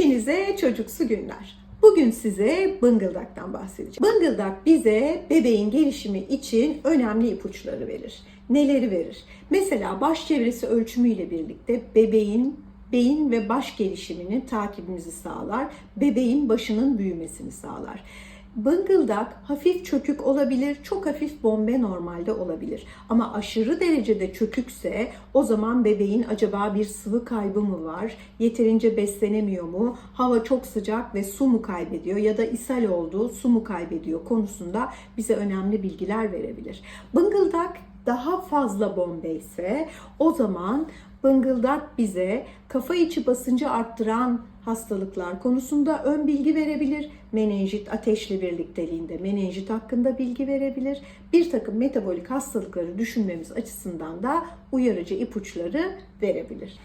Hepinize çocuksu günler. Bugün size bıngıldaktan bahsedeceğim. Bıngıldak bize bebeğin gelişimi için önemli ipuçları verir. Neleri verir? Mesela baş çevresi ölçümüyle birlikte bebeğin beyin ve baş gelişiminin takibimizi sağlar. Bebeğin başının büyümesini sağlar. Bıngıldak hafif çökük olabilir, çok hafif bombe normalde olabilir. Ama aşırı derecede çökükse o zaman bebeğin acaba bir sıvı kaybı mı var, yeterince beslenemiyor mu, hava çok sıcak ve su mu kaybediyor ya da ishal oldu, su mu kaybediyor konusunda bize önemli bilgiler verebilir. Bıngıldak daha fazla bombe ise o zaman bıngıldak bize kafa içi basıncı arttıran hastalıklar konusunda ön bilgi verebilir. Menenjit ateşle birlikteliğinde menenjit hakkında bilgi verebilir. Bir takım metabolik hastalıkları düşünmemiz açısından da uyarıcı ipuçları verebilir.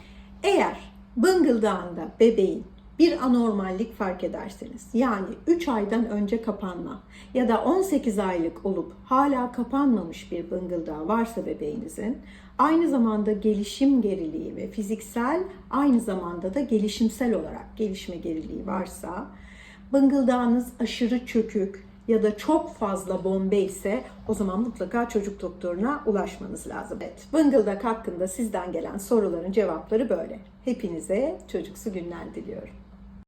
Eğer bıngıldağında bebeğin bir anormallik fark ederseniz yani 3 aydan önce kapanma ya da 18 aylık olup hala kapanmamış bir bıngıldağı varsa bebeğinizin aynı zamanda gelişim geriliği ve fiziksel aynı zamanda da gelişimsel olarak gelişme geriliği varsa bıngıldağınız aşırı çökük ya da çok fazla bombe ise o zaman mutlaka çocuk doktoruna ulaşmanız lazım. Evet, bıngıldak hakkında sizden gelen soruların cevapları böyle. Hepinize çocuksu günler diliyorum.